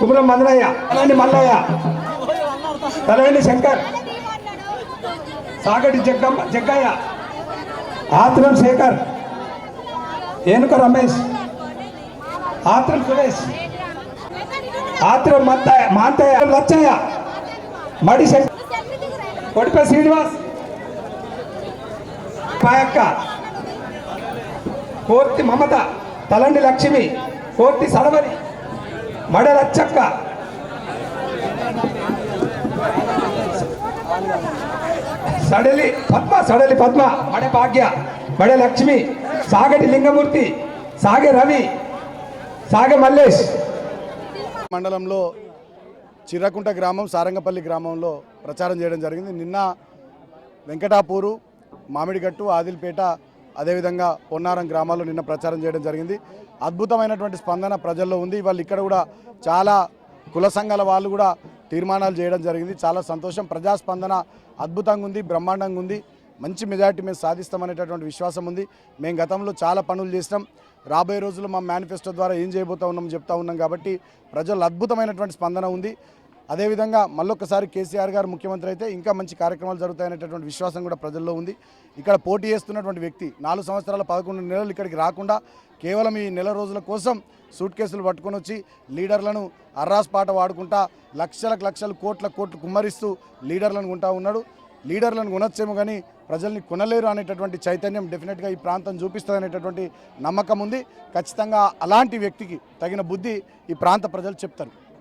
కుమరం మదనయ్య అలాంటి మల్లయ్య. తలవండి శంకర్. సాగటి జగ్గమ్మ జగ్గయ్య. ఆత్రం శేఖర్. ఏనుక రమేష్. ఆత్రం సురేష్. ఆత్రం మత్తయ్య మాంతయ్య లచ్చయ్య. మడి శంకర్. కొడిపే శ్రీనివాస్. పాయక్క. కోర్తి మమత. తలండి లక్ష్మి. కోర్తి సడవరి. మడలచ్చక్క. సడలి పద్మ సడలి పద్మ. మడ భాగ్య మడ లక్ష్మి సాగటి లింగమూర్తి సాగే రవి సాగే మల్లేష్. మండలంలో చిర్రకుంట గ్రామం సారంగపల్లి గ్రామంలో ప్రచారం చేయడం జరిగింది. నిన్న వెంకటాపూరు మామిడిగట్టు ఆదిల్పేట అదేవిధంగా పొన్నారం గ్రామాల్లో నిన్న ప్రచారం చేయడం జరిగింది. అద్భుతమైనటువంటి స్పందన ప్రజల్లో ఉంది. వాళ్ళు ఇక్కడ కూడా చాలా కుల సంఘాల వాళ్ళు కూడా తీర్మానాలు చేయడం జరిగింది. చాలా సంతోషం. ప్రజాస్పందన అద్భుతంగా ఉంది బ్రహ్మాండంగా ఉంది. మంచి మెజారిటీ మేము సాధిస్తామనేటటువంటి విశ్వాసం ఉంది. మేము గతంలో చాలా పనులు చేసినాం. రాబోయే రోజుల్లో మా మేనిఫెస్టో ద్వారా ఏం చేయబోతా ఉన్నాం చెప్తా ఉన్నాం కాబట్టి ప్రజల్లో అద్భుతమైనటువంటి స్పందన ఉంది. అదేవిధంగా మళ్ళొక్కసారి కేసీఆర్ గారు ముఖ్యమంత్రి అయితే ఇంకా మంచి కార్యక్రమాలు జరుగుతాయనేటటువంటి విశ్వాసం కూడా ప్రజల్లో ఉంది. ఇక్కడ పోటీ చేస్తున్నటువంటి వ్యక్తి నాలుగు సంవత్సరాల పదకొండు నెలలు ఇక్కడికి రాకుండా కేవలం ఈ నెల రోజుల కోసం సూట్ కేసులు పట్టుకొని వచ్చి లీడర్లను అర్రాస్ పాట వాడుకుంటా లక్షలకు లక్షలు కోట్ల కోట్లు కుమ్మరిస్తూ లీడర్లను కొంటా ఉన్నాడు. లీడర్లను కొనొచ్చేమో కానీ ప్రజల్ని కొనలేరు అనేటటువంటి చైతన్యం డెఫినెట్గా ఈ ప్రాంతం చూపిస్తుంది అనేటటువంటి నమ్మకం ఉంది. ఖచ్చితంగా అలాంటి వ్యక్తికి తగిన బుద్ధి ఈ ప్రాంత ప్రజలు చెప్తారు.